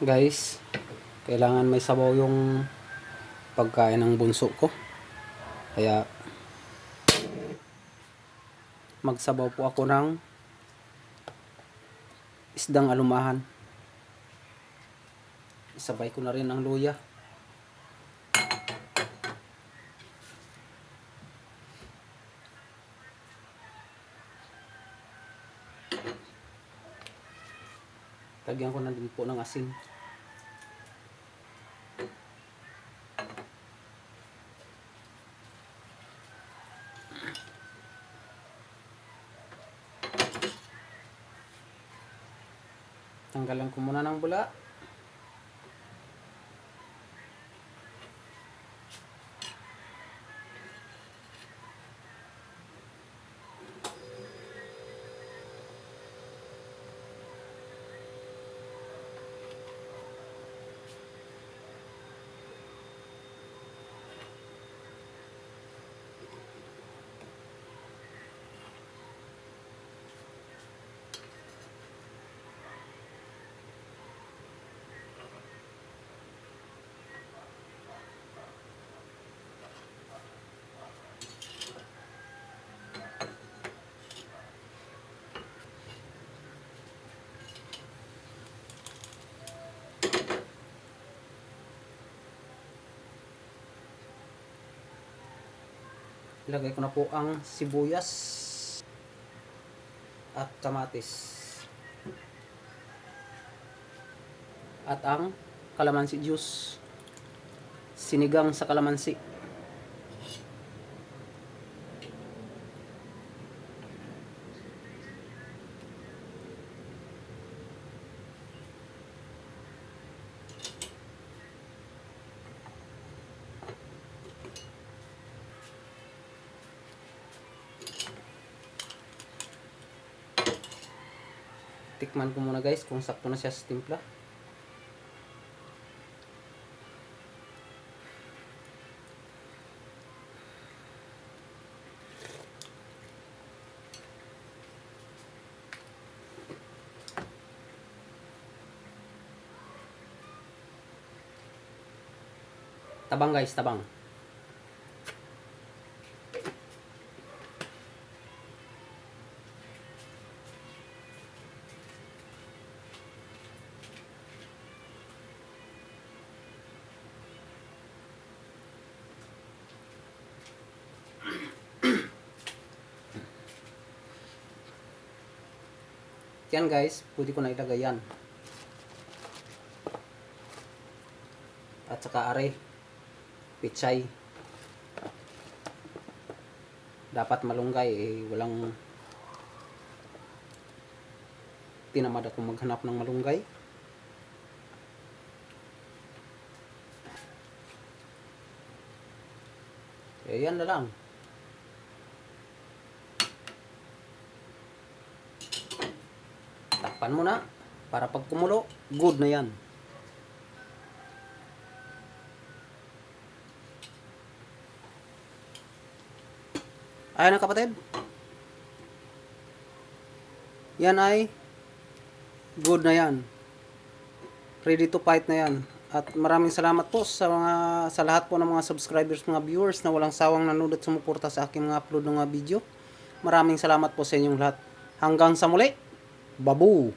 Guys, kailangan may sabaw yung pagkain ng bunso ko. Kaya magsabaw po ako ng isdang alumahan. Isabay ko na rin ang luya. Lagyan ko na din po ng asin. Tanggalan ko muna ng bula. Ilagay ko na po ang sibuyas at kamatis. At ang kalamansi juice. Sinigang sa kalamansi. Tikman ko muna guys kung sakto na siya sa timpla. Tabang guys, tabang. Yan guys, pwede ko na ilagay yan. At saka are, pichay. Dapat malunggay eh, walang tinamad ako maghanap ng malunggay. Eh, yan na lang. Takpan mo na para pag kumulo, good na yan. Ayan na kapatid. Yan ay good na yan. Ready to fight na yan. At maraming salamat po sa mga sa lahat po ng mga subscribers, mga viewers na walang sawang nanonood at sumuporta sa aking mga upload ng mga video. Maraming salamat po sa inyong lahat. Hanggang sa muli. Babu!